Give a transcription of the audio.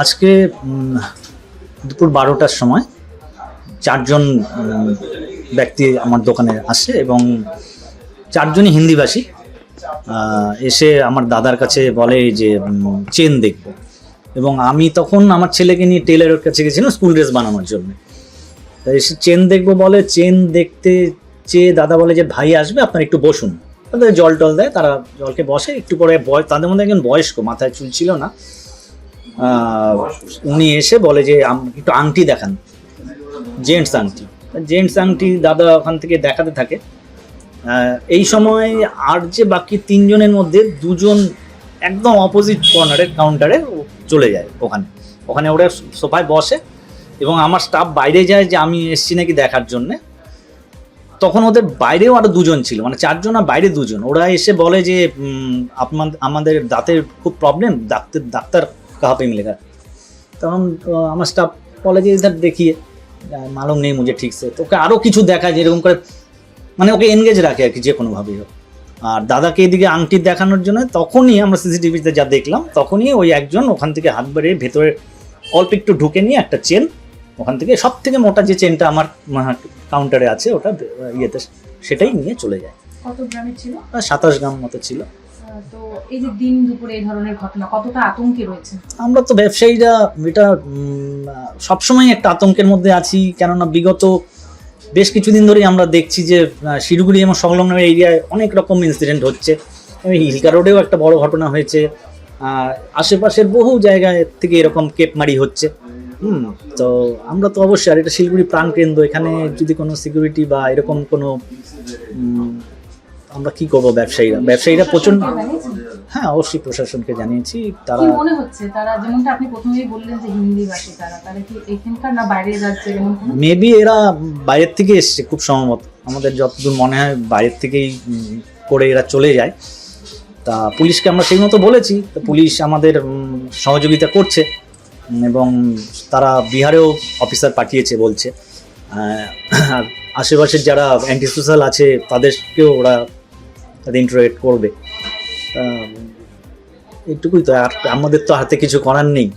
আজকে দুপুর বারোটার সময় চারজন ব্যক্তি আমার দোকানে আসে এবং চারজনই হিন্দিভাষী। এসে আমার দাদার কাছে বলে যে চেন দেখব। এবং আমি তখন আমার ছেলেকে নিয়ে টেলারের কাছে গেছিলাম স্কুল ড্রেস বানানোর জন্য। তাই এসে চেন দেখব বলে, চেন দেখতে চেয়ে দাদা বলে যে, ভাই আসবে, আপনার একটু বসুন। তাদের জল টল দেয়, তারা জলকে বসে, একটু পরে তাদের মধ্যে একজন বয়স্ক, মাথায় চুল ছিল না। উনি এসে বলে যে একটু আংটি দেখান। জেন্টস আংটি। জেন্টস আংটি দাদা ওখান থেকে দেখাতে থাকে। এই সময় আর যে বাকি তিনজনের মধ্যে দুজন একদম অপোজিট কর্নারের কাউন্টারে চলে যায় ওখানে। ওখানে ওরা সোফায় বসে এবং আমার স্টাফ বাইরে যায় যে, আমি এসছি নাকি দেখার জন্যে। তখন ওদের বাইরেও আরও দুজন ছিল মানে চারজন আর বাইরে দুজন। ওরা এসে বলে যে আপনার আমাদের দাঁতের খুব প্রবলেম ডাক্তার ডাক্তার কাহা পে মিলেগা তখন আহ, আমার স্টাফ বলে যে ইধার দেখিয়ে মালুম নেই মুঝে ঠিক সে তো ওকে আরও কিছু দেখায় যেরকম করে মানে ওকে এনগেজ রাখে আর কি যে কোনোভাবেই হোক আর দাদাকে এদিকে আংটি দেখানোর জন্য তখনই আমরা সিসিটিভিতে যা দেখলাম তখনই ওই একজন ওখান থেকে হাত বাড়িয়ে ভেতরে অল্প একটু ঢুকে নিয়ে একটা চেন ওখান থেকে সব থেকে মোটা যে চেনটা আমার কাউন্টারে আছে ওটা ইয়েতে সেটাই নিয়ে চলে যায়। কত গ্রামের ছিল? সাতাশ গ্রাম মতো ছিল। আমরা তো ব্যবসায়ীরা, এটা সবসময় একটা আতঙ্কের মধ্যে আছি, কেননা বিগত বেশ কিছুদিন ধরেই আমরা দেখছি যে শিলিগুড়ি এবং সংলগ্ন এরিয়ায় অনেক রকম ইনসিডেন্ট হচ্ছে। হিলকা রোডেও একটা বড় ঘটনা হয়েছে। আশেপাশের বহু জায়গায় থেকে এরকম কেপমারি হচ্ছে। হুম, তো আমরা তো অবশ্যই, আর এটা শিলিগুড়ি প্রাণকেন্দ্র, এখানে যদি কোনো সিকিউরিটি বা এরকম কোনো আমরা কি করব ব্যবসায়ীরা? ব্যবসায়ীরা প্রচণ্ড হ্যাঁ অবশ্যই প্রশাসনকে জানিয়েছি তারা মনে হচ্ছে? তারা যেমনটা আপনি প্রথমেই বললেন যে হিন্দি ভাষী তারা তারা কি এখানকার না বাইরে যাচ্ছে মেবি এরা বাইরের থেকে এসছে খুব সম্ভবত। আমাদের যতদূর মনে হয় বাইরের থেকেই করে এরা চলে যায়। তা পুলিশকে আমরা সেই মতো বলেছি তো পুলিশ আমাদের সহযোগিতা করছে। এবং তারা বিহারেও অফিসার পাঠিয়েছে বলছে। আর আশেপাশের যারা অ্যান্টি সোশ্যাল আছে তাদেরকেও ওরা তাদের ইন্টারোগেট করবে। এটুকুই তো আর আমাদের তো হাতে কিছু করার নেই।